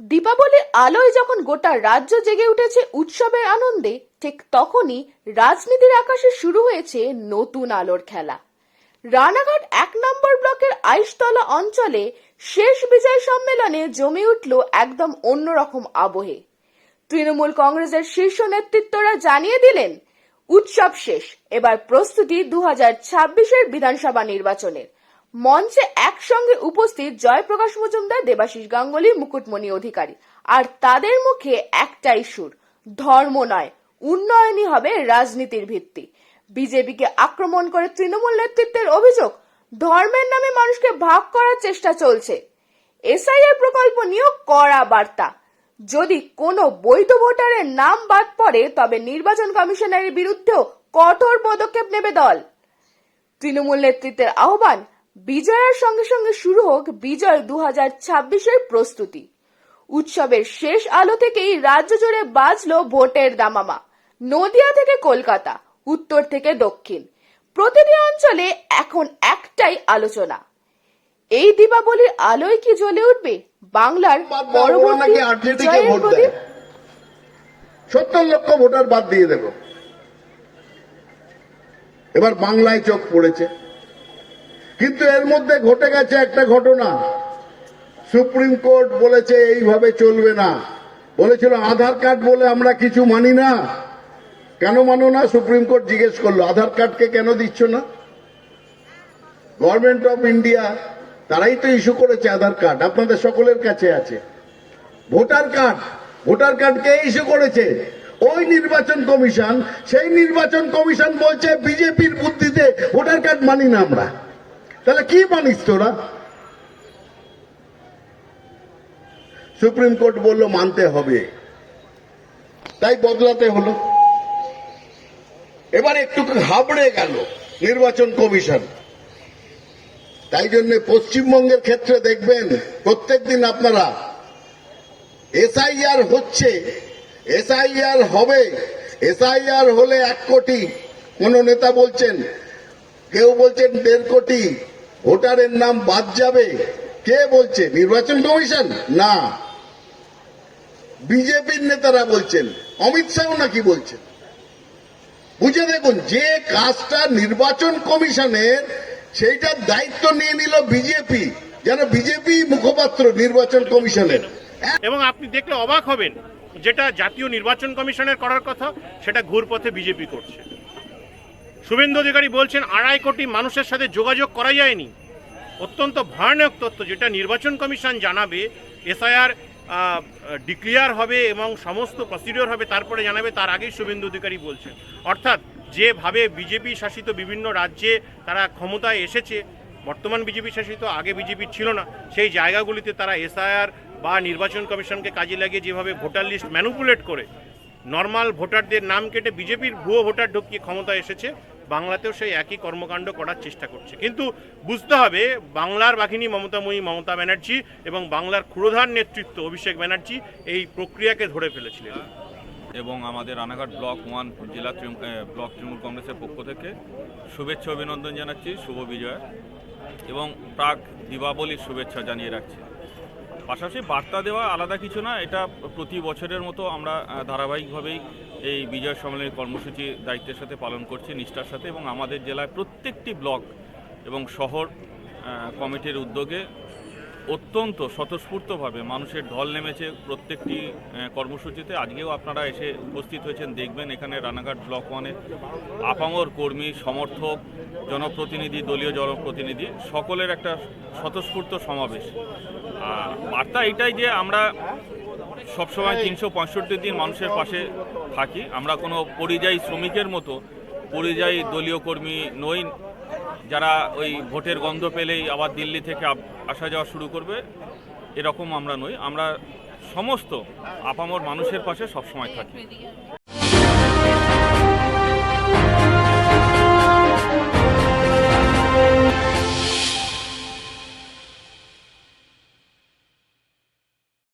দীপাবলির আলোয় যখন গোটা রাজ্য জেগে উঠেছে উৎসবের আনন্দে, ঠিক তখনই রাজনীতির আকাশে শুরু হয়েছে নতুন আলোর খেলা। রানাঘাট এক নম্বর ব্লকের আইসতলা অঞ্চলে শেষ বিজয় সম্মেলনে জমে উঠল একদম অন্যরকম আবহে। তৃণমূল কংগ্রেসের শীর্ষ নেতৃত্বরা জানিয়ে দিলেন, উৎসব শেষ, এবার প্রস্তুতি দু হাজার ছাব্বিশের বিধানসভা নির্বাচনের। মঞ্চে একসঙ্গে উপস্থিত জয়প্রকাশ মজুমদার, দেবাশিস গাঙ্গুলি, মুকুটমণি অধিকারী। আর তাদের মুখে একটাই সুর, ধর্ম নয়, উন্নয়নই হবে রাজনীতির ভিত্তি। বিজেপিকে আক্রমণ করে তৃণমূল নেতৃত্বের অভিযোগ, ধর্মের নামে মানুষকে ভাগ করার চেষ্টা চলছে। এসআইআর প্রকল্প নিয়েও কড়া বার্তা। যদি কোনো বৈধ ভোটারের নাম বাদ পড়ে, তবে নির্বাচন কমিশনের বিরুদ্ধেও কঠোর পদক্ষেপ নেবে দল। তৃণমূল নেতৃত্বের আহ্বান বিজয়ের সঙ্গে সঙ্গে শুরু হোক বিজয় দু হাজার ছাব্বিশের প্রস্তুতি। উৎসবের শেষ আলো থেকেই রাজ্য জুড়ে বাজলো ভোটের দামামা। নদিয়া থেকে কলকাতা উত্তর থেকে দক্ষিণ। প্রতিটি অঞ্চলে এখন একটাই আলোচনা। এই দীপাবলির আলোয় কি জ্বলে উঠবে? বাংলার পরবর্তী প্রদীপ সত্তর লক্ষ ভোটার বাদ দিয়ে দেব। এবার বাংলায় চোখ পড়েছে। কিন্তু এর মধ্যে ঘটে গেছে একটা ঘটনা। সুপ্রিম কোর্ট বলেছে এইভাবে চলবে না। বলেছিল, আধার কার্ড বলে আমরা কিছু মানি না। কেন মানো না? সুপ্রিম কোর্ট জিজ্ঞেস করল, আধার কার্ডকে কেন দিচ্ছ না? গভর্নমেন্ট অফ ইন্ডিয়া তারাই তো ইস্যু করেছে আধার কার্ড। আপনাদের সকলের কাছে আছে। ভোটার কার্ড ভোটার কার্ড কে ইস্যু করেছে। ওই নির্বাচন কমিশন, সেই নির্বাচন কমিশন বলছে, বিজেপির বুদ্ধিতে ভোটার কার্ড মানি না আমরা। তাহলে কি মানিস তোরা? সুপ্রিম কোর্ট বলল, মানতে হবে। তাই বদলাতে হলো। এবার একটু হাবড়ে গেল নির্বাচন কমিশন। তাই জন্য পশ্চিমবঙ্গের ক্ষেত্রে দেখবেন প্রত্যেকদিন আপনারা এসআইআর হচ্ছে, এসআইআর হবে, এসআইআর হলে এক কোটি, কোন নেতা বলছেন, কেউ বলছেন দেড় কোটি ভোটারের নাম বাদ যাবে। কে বলছে? নির্বাচন কমিশন? না। বিজেপির নেতারা বলছেন, অমিত শাহ নাকি বলছেন। বুঝে দেখুন, যে কাজটা নির্বাচন কমিশনের, সেইটার দায়িত্ব নিয়ে নিল বিজেপি। যেন বিজেপি মুখপাত্র নির্বাচন কমিশনের। এবং আপনি দেখলে অবাক হবেন, যেটা জাতীয় নির্বাচন কমিশনের করার কথা, সেটা ঘুরপথে বিজেপি করছে। শুভেন্দু অধিকারী বলছেন, আড়াই কোটি মানুষের সাথে যোগাযোগ করা যায়নি। অত্যন্ত ভয়ানক তথ্য যেটা নির্বাচন কমিশন জানাবে, এসআইআর ডিক্লিয়ার হবে এবং সমস্ত প্রসিডিওর হবে, তারপরে জানাবে, তার আগেই শুভেন্দু অধিকারী বলছেন। অর্থাৎ যেভাবে বিজেপি শাসিত বিভিন্ন রাজ্যে তারা ক্ষমতায় এসেছে, বর্তমান বিজেপি শাসিত, আগে বিজেপি ছিল না, সেই জায়গাগুলিতে তারা এসআইআর বা নির্বাচন কমিশনকে কাজে লাগিয়ে যেভাবে ভোটার লিস্ট ম্যানুপুলেট করে নর্মাল ভোটারদের নাম কেটে বিজেপির ভুয়ো ভোটার ঢুকিয়ে ক্ষমতা এসেছে, বাংলাতেও সেই একই কর্মকাণ্ড করার চেষ্টা করছে। কিন্তু বুঝতে হবে, বাংলার বাঘিনী মমতাময়ী মমতা ব্যানার্জি এবং বাংলার ক্ষুরধার নেতৃত্ব অভিষেক ব্যানার্জি এই প্রক্রিয়াকে ধরে ফেলেছিলেন। এবং আমাদের রানাঘাট ব্লক ওয়ান জেলা ব্লক তৃণমূল কংগ্রেসের পক্ষ থেকে শুভেচ্ছা অভিনন্দন জানাচ্ছি, শুভ বিজয় এবং প্রাক দীপাবলির শুভেচ্ছা জানিয়ে রাখছি। পাশাপাশি বার্তা দেওয়া আলাদা কিছু না, এটা প্রতি বছরের মতো আমরা ধারাবাহিকভাবেই এই বিজয় সম্মেলনের কর্মসূচি দায়িত্বের সাথে পালন করছি, নিষ্ঠার সাথে এবং আমাদের জেলায় প্রত্যেকটি ব্লক এবং শহর কমিটির উদ্যোগে অত্যন্ত স্বতঃস্ফূর্তভাবে মানুষের ঢল নেমেছে প্রত্যেকটি কর্মসূচিতে। আজকেও আপনারা এসে উপস্থিত হয়েছেন দেখবেন এখানে রানাঘাট ব্লক ওয়ানে। আপামর কর্মী সমর্থক জনপ্রতিনিধি দলীয় জনপ্রতিনিধি সকলের একটা স্বতঃস্ফূর্ত সমাবেশ। আর বার্তা এটাই যে আমরা সবসময় তিনশো পঁয়ষট্টি দিন মানুষের পাশে থাকি আমরা কোনো পরিযায়ী শ্রমিকের মতো পরিযায়ী দলীয় কর্মী নই। যারা ওই ভোটের গন্ধ পেলেই আবার দিল্লি থেকে আসা যাওয়া শুরু করবে এরকম আমরা নই। আমরা সমস্ত আপামর মানুষের পাশে সবসময় থাকি।